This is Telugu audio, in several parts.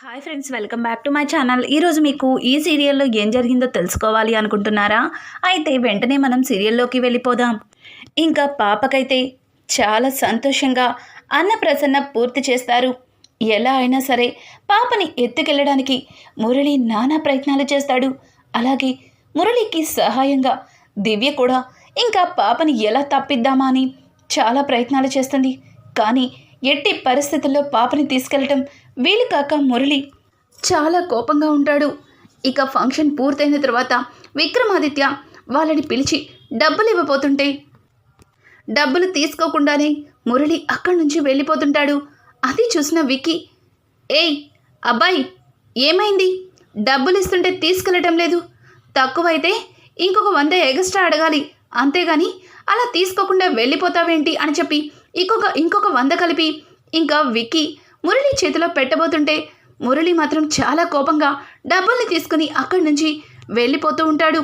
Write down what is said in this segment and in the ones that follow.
Hi friends welcome back to my channel ఈరోజు మీకు ఈ సీరియల్లో ఏం జరిగిందో తెలుసుకోవాలి అనుకుంటున్నారా? అయితే వెంటనే మనం సీరియల్లోకి వెళ్ళిపోదాం. ఇంకా పాపకైతే చాలా సంతోషంగా అన్నప్రసన్న పూర్తి చేస్తారు. ఎలా అయినా సరే పాపని ఎత్తుకెళ్ళడానికి మురళి నానా ప్రయత్నాలు చేస్తాడు. అలాగే మురళికి సహాయంగా దివ్య కూడా ఇంకా పాపని ఎలా తప్పిద్దామా అని చాలా ప్రయత్నాలు చేస్తుంది. కానీ ఎట్టి పరిస్థితుల్లో పాపని తీసుకెళ్ళటం వీలు కాక మురళి చాలా కోపంగా ఉంటాడు. ఇక ఫంక్షన్ పూర్తయిన తర్వాత విక్రమాదిత్య వాళ్ళని పిలిచి డబ్బులు ఇవ్వబోతుంటే డబ్బులు తీసుకోకుండానే మురళి అక్కడి నుంచి వెళ్ళిపోతుంటాడు. అది చూసిన విక్కీ ఏయ్ అబ్బాయి ఏమైంది? డబ్బులు ఇస్తుంటే తీసుకెళ్ళటం లేదు. తక్కువైతే ఇంకొక వంద ఎగస్ట్రా అడగాలి. అంతేగాని అలా తీసుకోకుండా వెళ్ళిపోతావేంటి? అని చెప్పి ఇంకొక ఇంకొక వంద కలిపి ఇంకా విక్కీ మురళి చేతిలో పెట్టబోతుంటే మురళి మాత్రం చాలా కోపంగా డబ్బుల్ని తీసుకుని అక్కడి నుంచి వెళ్ళిపోతూ ఉంటాడు.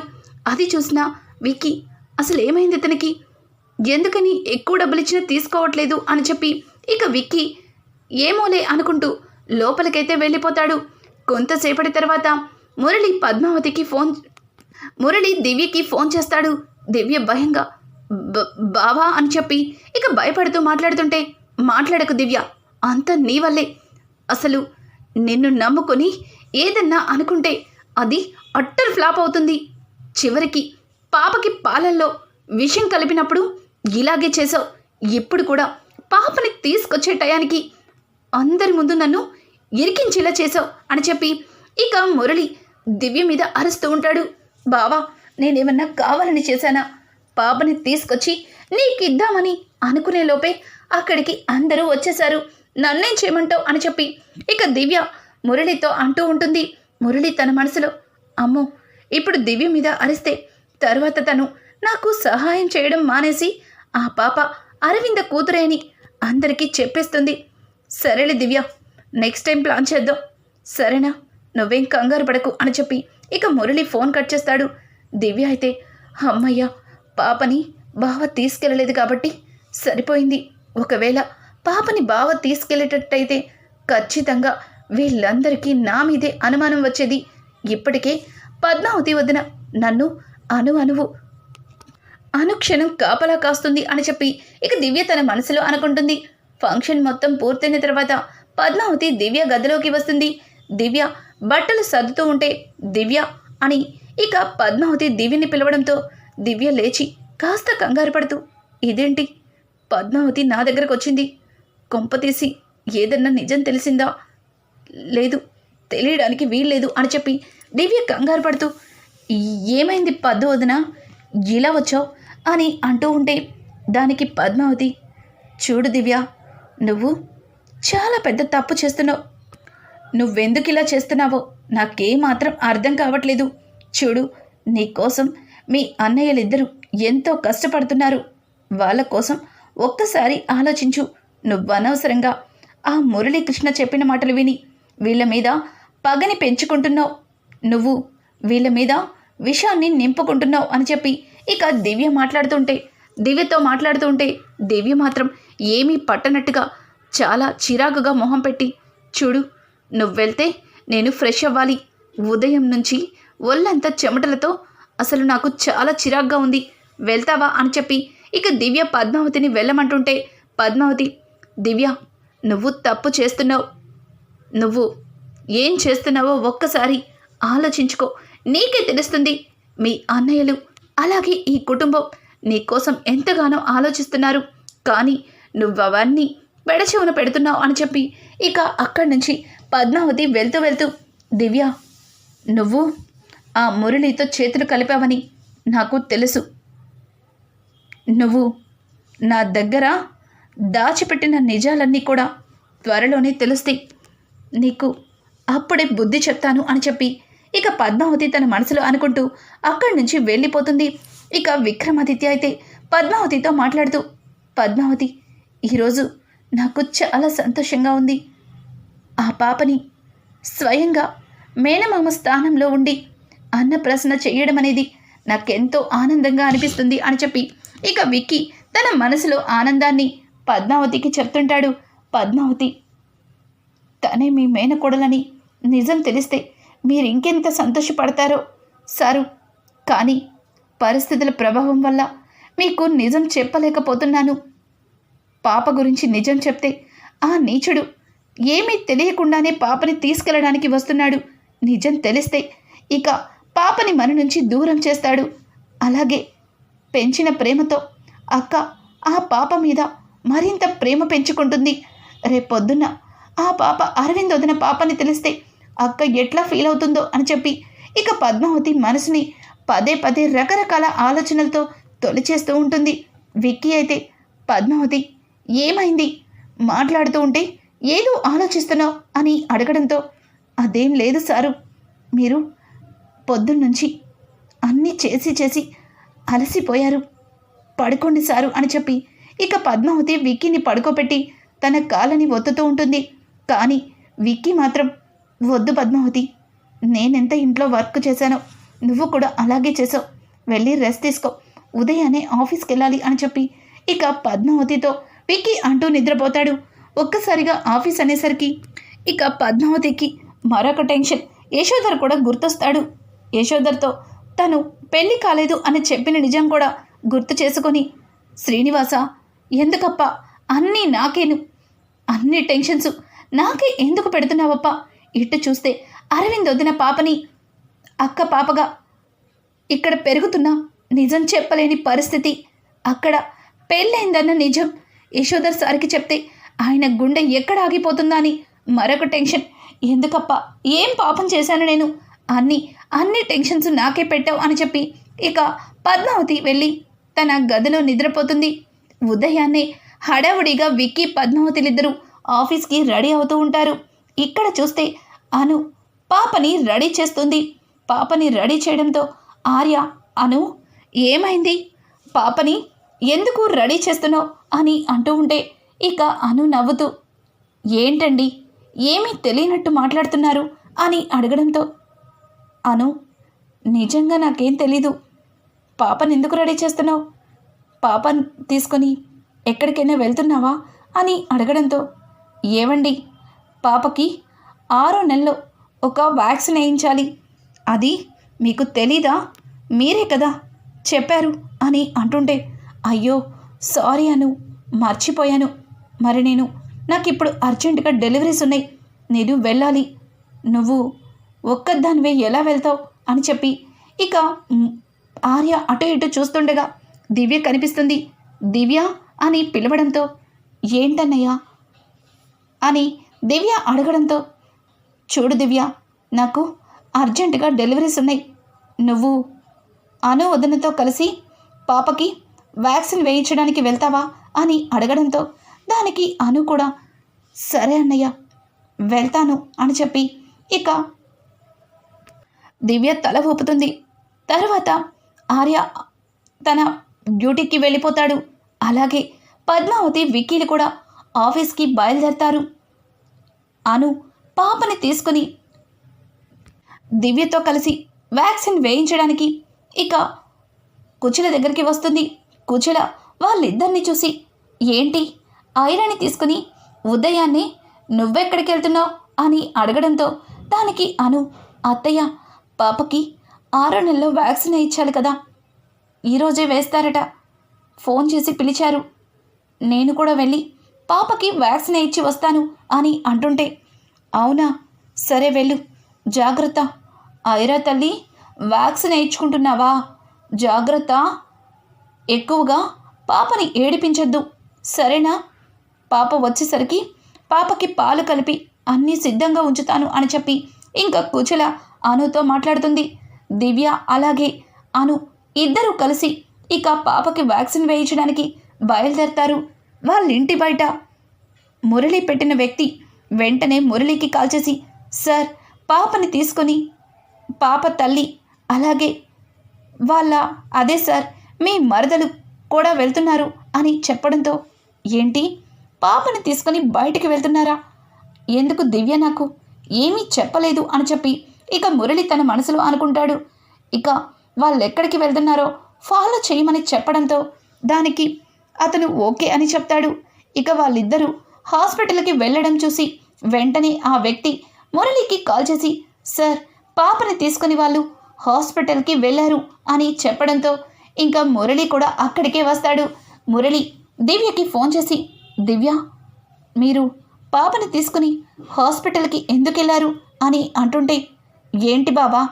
అది చూసిన విక్కీ అసలు ఏమైంది ఇతనికి? ఎందుకని ఎక్కువ డబ్బులు ఇచ్చినా తీసుకోవట్లేదు? అని చెప్పి ఇక విక్కీ ఏమోలే అనుకుంటూ లోపలికైతే వెళ్ళిపోతాడు. కొంతసేపటి తర్వాత మురళి పద్మావతికి ఫోన్ మురళి దివ్యకి ఫోన్ చేస్తాడు. దివ్య భయంగా బావా అని చెప్పి ఇక భయపడుతూ మాట్లాడుతుంటే మాట్లాడకు దివ్య. అంత నీ వల్లే. అసలు నిన్ను నమ్ముకొని ఏదన్నా అనుకుంటే అది అట్టర్ ఫ్లాప్ అవుతుంది. చివరికి పాపకి పాలల్లో విషయం కలిపినప్పుడు ఇలాగే చేసావు ఇప్పుడు కూడా పాపని తీసుకొచ్చే టయానికి అందరి ముందు నన్ను ఇరికించేలా చేసావు అని చెప్పి ఇక మురళి దివ్య మీద అరుస్తూ ఉంటాడు. బావా నేనేమన్నా కావాలని చేశానా? పాపని తీసుకొచ్చి నీకిద్దామని అనుకునే లోపే అక్కడికి అందరూ వచ్చేశారు. నన్నేం చేయమంటావు? అని చెప్పి. ఇక దివ్య మురళితో అంటూ ఉంటుంది. మురళి తన మనసులో అమ్మో ఇప్పుడు దివ్య మీద అరిస్తే తర్వాత తను నాకు సహాయం చేయడం మానేసి ఆ పాప అరవింద కూతురే అని అందరికీ చెప్పేస్తుంది. సరేలే దివ్య నెక్స్ట్ టైం ప్లాన్ చేద్దాం. సరేనా? నువ్వేం కంగారు పడకు అని చెప్పి ఇక మురళి ఫోన్ కట్ చేస్తాడు. దివ్య అయితే అమ్మయ్య పాపని బావ తీసుకెళ్ళలేదు కాబట్టి సరిపోయింది. ఒకవేళ పాపని బావ తీసుకెళ్ళేటట్టయితే ఖచ్చితంగా వీళ్ళందరికీ నా మీదే అనుమానం వచ్చేది. ఇప్పటికే పద్మావతి వదిన నన్ను అను అనువు అనుక్షణం కాపలా కాస్తుంది అని చెప్పి ఇక దివ్య తన మనసులో అనుకుంటుంది. ఫంక్షన్ మొత్తం పూర్తయిన తర్వాత పద్మావతి దివ్య గదిలోకి వస్తుంది. దివ్య బట్టలు సర్దుతూ ఉంటే దివ్య అని ఇక పద్మావతి దివ్యని పిలవడంతో దివ్య లేచి కాస్త కంగారు పడుతూ ఇదేంటి? పద్మావతి నా దగ్గరకు వచ్చింది కొంపతీసి ఏదన్నా నిజం తెలిసిందా? లేదు తెలియడానికి వీల్లేదు అని చెప్పి దివ్య కంగారు పడుతూ ఏమైంది పద్దు వదిన? ఇలా వచ్చావు? అని అంటూ ఉంటే దానికి పద్మావతి చూడు దివ్య నువ్వు చాలా పెద్ద తప్పు చేస్తున్నావు. నువ్వెందుకు ఇలా చేస్తున్నావో నాకేమాత్రం అర్థం కావట్లేదు. చూడు నీకోసం మీ అన్నయ్యలిద్దరూ ఎంతో కష్టపడుతున్నారు. వాళ్ళ కోసం ఒక్కసారి ఆలోచించు. నువ్వనవసరంగా ఆ మురళీకృష్ణ చెప్పిన మాటలు విని వీళ్ళ మీద పగని పెంచుకుంటున్నావు. నువ్వు వీళ్ళ మీద విషాన్ని నింపుకుంటున్నావు అని చెప్పి ఇక దివ్య మాట్లాడుతుంటే దివ్యతో మాట్లాడుతుంటే దివ్య మాత్రం ఏమీ పట్టనట్టుగా చాలా చిరాకుగా మొహం పెట్టి చూడు నువ్వు వెళ్తే నేను ఫ్రెష్ అవ్వాలి. ఉదయం నుంచి ఒళ్ళంతా చెమటలతో అసలు నాకు చాలా చిరాగ్గా ఉంది. వెళ్తావా అని చెప్పి ఇక దివ్య పద్మావతిని వెళ్ళమంటుంటే పద్మావతి దివ్య నువ్వు తప్పు చేస్తున్నావు. నువ్వు ఏం చేస్తున్నావో ఒక్కసారి ఆలోచించుకో. నీకే తెలుస్తుంది మీ అన్నయ్యలు అలాగే ఈ కుటుంబం నీకోసం ఎంతగానో ఆలోచిస్తున్నారు. కానీ నువ్వవన్నీ పెడచెవున పెడుతున్నావు అని చెప్పి ఇక అక్కడి నుంచి పద్మావతి వెళ్తూ వెళ్తూ దివ్య నువ్వు ఆ మురళితో చేతులు కలిపావని నాకు తెలుసు. నువ్వు నా దగ్గర దాచిపెట్టిన నిజాలన్నీ కూడా త్వరలోనే తెలుస్తాయి. నీకు అప్పుడే బుద్ధి చెప్తాను అని చెప్పి ఇక పద్మావతి తన మనసులో అనుకుంటూ అక్కడి నుంచి వెళ్ళిపోతుంది. ఇక విక్రమాదిత్య అయితే పద్మావతితో మాట్లాడుతూ పద్మావతి ఈరోజు నాకు చాలా సంతోషంగా ఉంది. ఆ పాపని స్వయంగా మేనమామ స్థానంలో ఉండి అన్నప్రసన చేయడం అనేది నాకెంతో ఆనందంగా అనిపిస్తుంది అని చెప్పి ఇక విక్కీ తన మనసులో ఆనందాన్ని పద్మావతికి చెప్తుంటాడు. పద్మావతి తనే మీ మేనకోడలని నిజం తెలిస్తే మీరు ఇంకెంత సంతోషపడతారో సారు. కానీ పరిస్థితుల ప్రభావం వల్ల మీకు నిజం చెప్పలేకపోతున్నాను. పాప గురించి నిజం చెప్తే ఆ నీచుడు ఏమీ తెలియకుండానే పాపని తీసుకెళ్ళడానికి వస్తున్నాడు. నిజం తెలిస్తే ఇక పాపని మన నుంచి దూరం చేస్తాడు. అలాగే పెంచిన ప్రేమతో అక్క ఆ పాప మీద మరింత ప్రేమ పెంచుకుంటుంది. రేపొద్దున్న ఆ పాప అరవింద్ వదిన పాపని తెలిస్తే అక్క ఎట్లా ఫీల్ అవుతుందో అని చెప్పి ఇక పద్మావతి మనసుని పదే పదే రకరకాల ఆలోచనలతో తొలిచేస్తూ ఉంటుంది. విక్కీ అయితే పద్మావతి ఏమైంది? మాట్లాడుతూ ఉంటే ఏదో ఆలోచిస్తున్నావు అని అడగడంతో అదేం లేదు సారు. మీరు పొద్దున్నుంచి అన్నీ చేసి చేసి అలసిపోయారు. పడుకోండి సారు అని చెప్పి ఇక పద్మావతి విక్కీని పడుకోబెట్టి తన కాలని ఒత్తుతూ ఉంటుంది. కానీ విక్కీ మాత్రం వద్దు పద్మావతి నేనెంత ఇంట్లో వర్క్ చేశానో నువ్వు కూడా అలాగే చేసావు. వెళ్ళి రెస్ట్ తీసుకో. ఉదయాన్నే ఆఫీస్కి వెళ్ళాలి అని చెప్పి ఇక పద్మావతితో విక్కీ అంటూ నిద్రపోతాడు. ఒక్కసారిగా ఆఫీస్ అనేసరికి ఇక పద్మావతికి మరొక టెన్షన్. యశోధర్ కూడా గుర్తొస్తాడు. యశోధర్తో తను పెళ్ళి కాలేదు అని చెప్పిన నిజం కూడా గుర్తు చేసుకొని శ్రీనివాస ఎందుకప్ప? అన్నీ నాకేను. అన్ని టెన్షన్స్ నాకే ఎందుకు పెడుతున్నావప్ప? ఇటు చూస్తే అరవింద్ వదిన పాపని అక్క పాపగా ఇక్కడ పెరుగుతున్నా నిజం చెప్పలేని పరిస్థితి. అక్కడ పెళ్ళైందన్న నిజం యశోధర్ సార్కి చెప్తే ఆయన గుండె ఎక్కడ ఆగిపోతుందా అని మరొక టెన్షన్. ఎందుకప్ప? ఏం పాపం చేశాను నేను? అన్ని అన్ని టెన్షన్స్ నాకే పెట్టావు అని చెప్పి ఇక పద్మావతి వెళ్ళి తన గదిలో నిద్రపోతుంది. ఉదయాన్నే హడావుడిగా విక్కీ పద్మావతిలిద్దరూ ఆఫీస్కి రెడీ అవుతూ ఉంటారు. ఇక్కడ చూస్తే అను పాపని రెడీ చేస్తుంది. పాపని రెడీ చేయడంతో ఆర్య అను ఏమైంది? పాపని ఎందుకు రెడీ చేస్తున్నావు? అని అంటూ ఉంటే ఇక అను నవ్వుతూ ఏంటండి? ఏమీ తెలియనట్టు మాట్లాడుతున్నారు? అని అడగడంతో అను నిజంగా నాకేం తెలీదు. పాపని ఎందుకు రెడీ చేస్తున్నావు? పాపను తీసుకొని ఎక్కడికైనా వెళ్తున్నావా? అని అడగడంతో ఏవండి పాపకి ఆరో నెలలో ఒక వ్యాక్సిన్ వేయించాలి. అది మీకు తెలీదా? మీరే కదా చెప్పారు అని అంటుంటే అయ్యో సారీ అను మర్చిపోయాను. మరి నేను నాకు ఇప్పుడు అర్జెంటుగా డెలివరీస్ ఉన్నాయి. నేను వెళ్ళాలి. నువ్వు ఒక్కదానివే ఎలా వెళ్తావు అని చెప్పి ఇక ఆర్య అటు ఇటు చూస్తుండగా దివ్య కనిపిస్తుంది. దివ్య అని పిలవడంతో ఏంటన్నయ్యా? అని దివ్య అడగడంతో చూడు దివ్య నాకు అర్జెంటుగా డెలివరీస్ ఉన్నాయి. నువ్వు అను వదనతో కలిసి పాపకి వ్యాక్సిన్ వేయించడానికి వెళ్తావా? అని అడగడంతో దానికి అను కూడా సరే అన్నయ్య వెళ్తాను అని చెప్పి ఇక దివ్య తల ఊపుతుంది. తర్వాత ఆర్య తన డ్యూటీకి వెళ్ళిపోతాడు. అలాగే పద్మావతి విక్కీలు కూడా ఆఫీస్కి బయలుదేరతారు. అను పాపని తీసుకుని దివ్యతో కలిసి వ్యాక్సిన్ వేయించడానికి ఇక కుచిల దగ్గరికి వస్తుంది. కుచిల వాళ్ళిద్దరిని చూసి ఏంటి? ఐరాని తీసుకుని ఉదయాన్నే నువ్వెక్కడికి వెళ్తున్నావు అని అడగడంతో దానికి అను అత్తయ్య పాపకి ఆరో నెలలో వ్యాక్సిన్ ఇచ్చాలి కదా. ఈరోజే వేస్తారట. ఫోన్ చేసి పిలిచారు. నేను కూడా వెళ్ళి పాపకి వ్యాక్సిన్ ఇచ్చి వస్తాను అని అంటుంటే అవునా? సరే వెళ్ళు. జాగ్రత్త. ఐరా తల్లి వ్యాక్సిన్ ఇచ్చుకుంటున్నావా? జాగ్రత్త. ఎక్కువగా పాపని ఏడిపించొద్దు. సరేనా? పాప వచ్చేసరికి పాపకి పాలు కలిపి అన్నీ సిద్ధంగా ఉంచుతాను అని చెప్పి ఇంకా కుచల అనుతో మాట్లాడుతుంది. దివ్య అలాగే అను ఇద్దరూ కలిసి ఇక పాపకి వ్యాక్సిన్ వేయించడానికి బయలుదేరతారు. వాళ్ళ ఇంటి బయట. మురళి పెట్టిన వ్యక్తి వెంటనే మురళికి కాల్ చేసి సార్ పాపని తీసుకొని పాప తల్లి అలాగే వాళ్ళ అదే సార్ మీ మరదలు కూడా వెళ్తున్నారు అని చెప్పడంతో ఏంటి? పాపని తీసుకొని బయటికి వెళ్తున్నారా? ఎందుకు దివ్య నాకు ఏమీ చెప్పలేదు అని చెప్పి ఇక మురళి తన మనసులో అనుకుంటాడు. ఇక వాళ్ళు ఎక్కడికి వెళ్తున్నారో ఫాలో చేయమని చెప్పడంతో దానికి అతను ఓకే అని చెప్తాడు. ఇక వాళ్ళిద్దరూ హాస్పిటల్కి వెళ్ళడం చూసి వెంటనే ఆ వ్యక్తి మురళికి కాల్ చేసి సార్ పాపని తీసుకుని వాళ్ళు హాస్పిటల్కి వెళ్ళారు అని చెప్పడంతో ఇంకా మురళి కూడా అక్కడికే వస్తాడు. మురళి దివ్యకి ఫోన్ చేసి దివ్య మీరు పాపని తీసుకుని హాస్పిటల్కి ఎందుకు వెళ్ళారు? అని అంటుంటే ఏంటి బాబా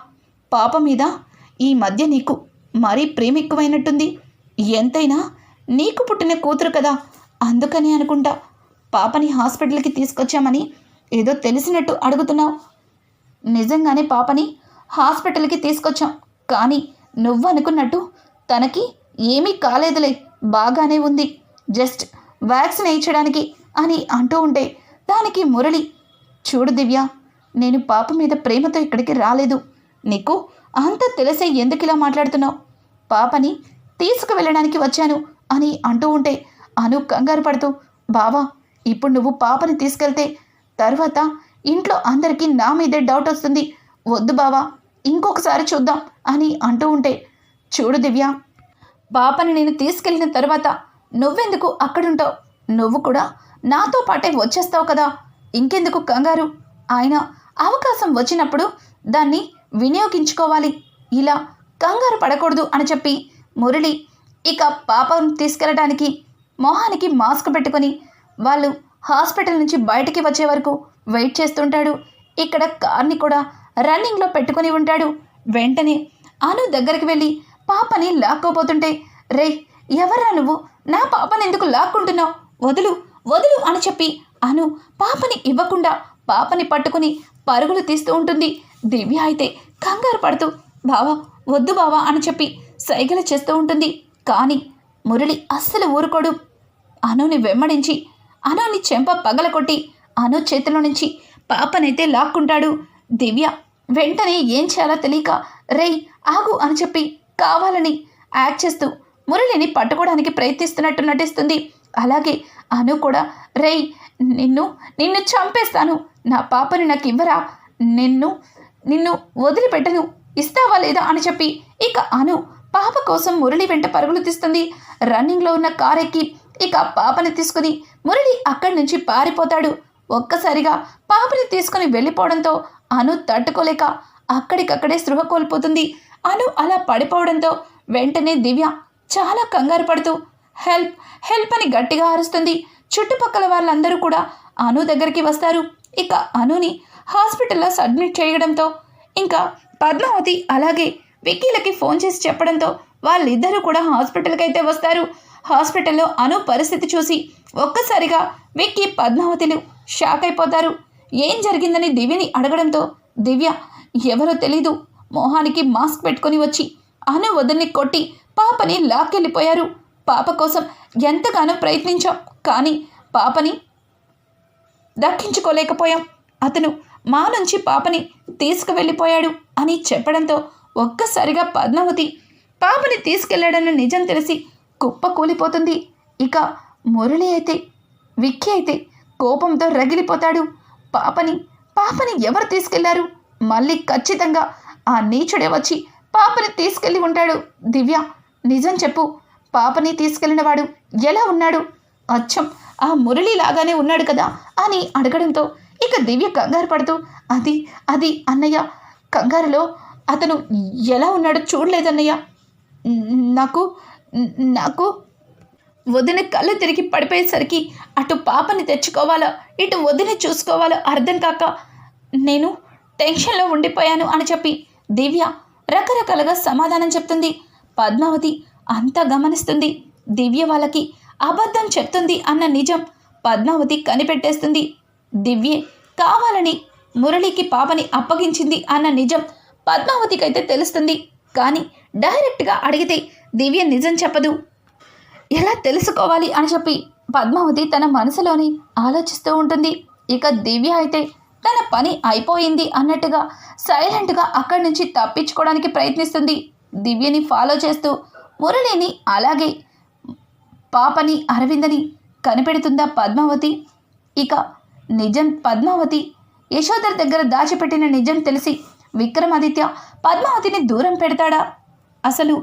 పాప మీద ఈ మధ్య నీకు మరీ ప్రేమ ఎక్కువైనట్టుంది ఎంతైనా నీకు పుట్టిన కూతురు కదా అందుకని అనుకుంటా పాపని హాస్పిటల్కి తీసుకొచ్చామని ఏదో తెలిసినట్టు అడుగుతున్నావు. నిజంగానే పాపని హాస్పిటల్కి తీసుకొచ్చాం. కానీ నువ్వు అనుకున్నట్టు తనకి ఏమీ కాలేదులే. బాగానే ఉంది. జస్ట్ వ్యాక్సిన్ వేయించడానికి అని అంటూ ఉంటే దానికి మురళి చూడు దివ్య నేను పాప మీద ప్రేమతో ఇక్కడికి రాలేదు. నీకు అంత తెలిసే ఎందుకు ఇలా మాట్లాడుతున్నావు? పాపని తీసుకువెళ్ళడానికి వచ్చాను అని అంటూ ఉంటే అను కంగారు పడుతూ బావా ఇప్పుడు నువ్వు పాపని తీసుకెళ్తే తర్వాత ఇంట్లో అందరికీ నా మీదే డౌట్ వస్తుంది. వద్దు బావా ఇంకొకసారి చూద్దాం అని అంటూ ఉంటే చూడు దివ్య పాపని నేను తీసుకెళ్ళిన తర్వాత నువ్వెందుకు అక్కడుంటావు? నువ్వు కూడా నాతో పాటే వచ్చేస్తావు కదా. ఇంకెందుకు కంగారు? ఆయన అవకాశం వచ్చినప్పుడు దాన్ని వినియోగించుకోవాలి. ఇలా కంగారు పడకూడదు అని చెప్పి మురళి ఇక పాపం తీసుకెళ్ళడానికి మొహానికి మాస్క్ పెట్టుకొని వాళ్ళు హాస్పిటల్ నుంచి బయటికి వచ్చే వరకు వెయిట్ చేస్తుంటాడు. ఇక్కడ కార్ని కూడా రన్నింగ్లో పెట్టుకొని ఉంటాడు. వెంటనే అను దగ్గరికి వెళ్ళి పాపని లాక్కోపోతుంటే రే ఎవర్రా నువ్వు? నా పాపని ఎందుకు లాక్కుంటున్నావు? వదులు వదులు అని చెప్పి అను పాపని ఇవ్వకుండా పాపని పట్టుకుని పరుగులు తీస్తూ ఉంటుంది. దివ్య అయితే కంగారు పడుతూ బావా వద్దు బావా అని చెప్పి సైగలు చేస్తూ ఉంటుంది. కానీ మురళి అస్సలు ఊరుకోడు. అనుని వెమ్మడించి అనుని చెంప పగలకొట్టి అను చేతిలో నుంచి పాపనైతే లాక్కుంటాడు. దివ్య వెంటనే ఏం చేయాలో తెలియక రేయ్ ఆగు అని చెప్పి కావాలని యాక్ట్ చేస్తూ మురళిని పట్టుకోవడానికి ప్రయత్నిస్తున్నట్టు నటిస్తుంది. అలాగే అను కూడా రేయ్ నిన్ను నిన్ను చంపేస్తాను నా పాపని నాకు ఇవ్వరా? నిన్ను నిన్ను వదిలిపెట్టను. ఇస్తావా లేదా అని చెప్పి ఇక అను పాప కోసం మురళి వెంట పరుగులు తీస్తుంది. రన్నింగ్లో ఉన్న కారెక్కి ఎక్కి ఇక పాపని తీసుకుని మురళి అక్కడి నుంచి పారిపోతాడు. ఒక్కసారిగా పాపని తీసుకుని వెళ్ళిపోవడంతో అను తట్టుకోలేక అక్కడికక్కడే స్పృహ కోల్పోతుంది. అను అలా పడిపోవడంతో వెంటనే దివ్య చాలా కంగారు పడుతూ హెల్ప్ హెల్ప్ అని గట్టిగా అరుస్తుంది. చుట్టుపక్కల వాళ్ళందరూ కూడా అను దగ్గరికి వస్తారు. ఇక అనుని హాస్పిటల్లో సబ్మిట్ చేయడంతో ఇంకా పద్మావతి అలాగే విక్కీలకి ఫోన్ చేసి చెప్పడంతో వాళ్ళిద్దరూ కూడా హాస్పిటల్కి అయితే వస్తారు. హాస్పిటల్లో అను పరిస్థితి చూసి ఒక్కసారిగా విక్కీ పద్మావతిలు షాక్ అయిపోతారు. ఏం జరిగిందని దివ్యని అడగడంతో దివ్య ఎవరో తెలీదు మొహానికి మాస్క్ పెట్టుకొని వచ్చి అను వదిలిని కొట్టి పాపని లాక్కెళ్ళిపోయారు. పాప కోసం ఎంతగానో ప్రయత్నించాం కానీ పాపని దక్కించుకోలేకపోయాం. అతను మా నుంచి పాపని తీసుకువెళ్ళిపోయాడు అని చెప్పడంతో ఒక్కసారిగా పద్మావతి పాపని తీసుకెళ్ళాడన్న నిజం తెలిసి కుప్ప కూలిపోతుంది. ఇక మురళి అయితే విక్కీ అయితే కోపంతో రగిలిపోతాడు. పాపని పాపని ఎవరు తీసుకెళ్ళారు? మళ్ళీ ఖచ్చితంగా ఆ నీచుడే వచ్చి పాపని తీసుకెళ్ళి ఉంటాడు. దివ్య నిజం చెప్పు పాపని తీసుకెళ్ళినవాడు ఎలా ఉన్నాడు? అచ్చం ఆ మురళి లాగానే ఉన్నాడు కదా అని అడగడంతో ఇక దివ్య కంగారు పడుతూ అది అది అన్నయ్య కంగారులో అతను ఎలా ఉన్నాడో చూడలేదన్నయ్య. నాకు నాకు వదిన కళ్ళు తిరిగి పడిపోయేసరికి అటు పాపని తెచ్చుకోవాలో ఇటు వదిన చూసుకోవాలో అర్థం కాక నేను టెన్షన్లో ఉండిపోయాను అని చెప్పి దివ్య రకరకాలుగా సమాధానం చెప్తుంది. పద్మావతి అంతా గమనిస్తుంది. దివ్య వాళ్ళకి అబద్ధం చెప్తుంది అన్న నిజం పద్మావతి కనిపెట్టేస్తుంది. దివ్యే కావాలని మురళికి పాపని అప్పగించింది అన్న నిజం పద్మావతికైతే తెలుస్తుంది. కానీ డైరెక్ట్గా అడిగితే దివ్య నిజం చెప్పదు. ఎలా తెలుసుకోవాలి అని చెప్పి పద్మావతి తన మనసులోని ఆలోచిస్తూ ఉంటుంది. ఇక దివ్య అయితే తన పని అయిపోయింది అన్నట్టుగా సైలెంట్గా అక్కడి నుంచి తప్పించుకోవడానికి ప్రయత్నిస్తుంది. దివ్యని ఫాలో చేస్తూ మురళిని అలాగే పాపని అరవిందని కనిపెడుతుందా పద్మావతి? ఇక నిజం పద్మావతి. యశోధర్ దగ్గర దాచిపెట్టిన నిజం తెలిసి విక్రమాదిత్య పద్మావతిని దూరం పెడతాడా? అసలు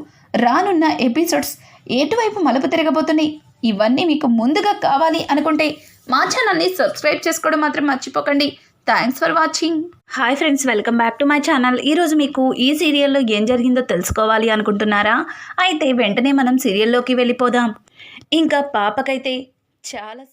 రానున్న ఎపిసోడ్స్ ఎటువైపు మలుపు తిరగబోతున్నాయి? ఇవన్నీ మీకు ముందుగా కావాలి అనుకుంటే మా ఛానల్ని సబ్స్క్రైబ్ చేసుకోవడం మాత్రం మర్చిపోకండి. Thanks for watching. Hi friends welcome back to my channel. ఈరోజు మీకు ఈ సీరియల్లో ఏం జరిగిందో తెలుసుకోవాలి అనుకుంటున్నారా? అయితే వెంటనే మనం సీరియల్లోకి వెళ్ళిపోదాం. ఇంకా పాపకైతే చాలా